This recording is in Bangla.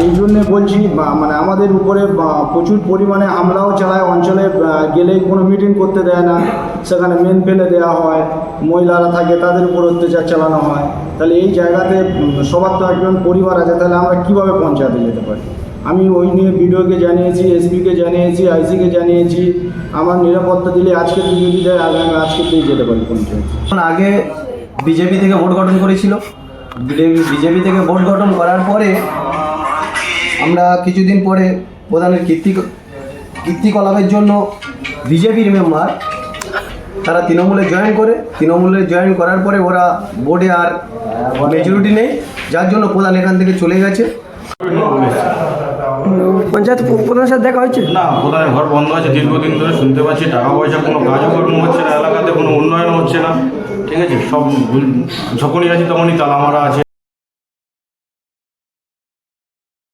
এই জন্যে বলছি মানে আমাদের উপরে প্রচুর পরিমাণে হামলাও চালায় অঞ্চলে গেলেই কোনো মিটিং করতে দেয় না, সেখানে মেন ফেলে দেওয়া হয়, মহিলারা থাকে তাদের উপর অত্যাচার চালানো হয়। তাহলে এই জায়গাতে সবার তো একজন পরিবার আছে, তাহলে আমরা কীভাবে পঞ্চায়েতে যেতে পারি? আমি ওই নিয়ে বিডিওকে জানিয়েছি, এসপিকে জানিয়েছি, আইসিকে জানিয়েছি, আমার নিরাপত্তা দিলে আজকে যদি দেয় আগামী আজকে তুই যেতে পারি পঞ্চায়েত। আগে বিজেপি থেকে ভোট গঠন করেছিল, বিজেপি থেকে ভোট গঠন করার পরে আমরা কিছুদিন পরে প্রধানের কীর্তি কীর্তিকলাপের জন্য বিজেপির মেম্বার তারা তৃণমূলে জয়েন করে। তৃণমূলে জয়েন করার পরে ওরা বোর্ডে আর মেজরিটি নেই যার জন্য প্রধান এখান থেকে চলে গেছে। পঞ্চায়েত সাথে দেখা হয়েছে? না প্রধানের ঘর বন্ধ আছে দীর্ঘদিন ধরে শুনতে পাচ্ছি টাকা পয়সা কোনো কাজকর্ম হচ্ছে না এলাকাতে কোনো উন্নয়ন হচ্ছে না। ঠিক আছে সব যখনই আছি তখনই তালা মারা আছে।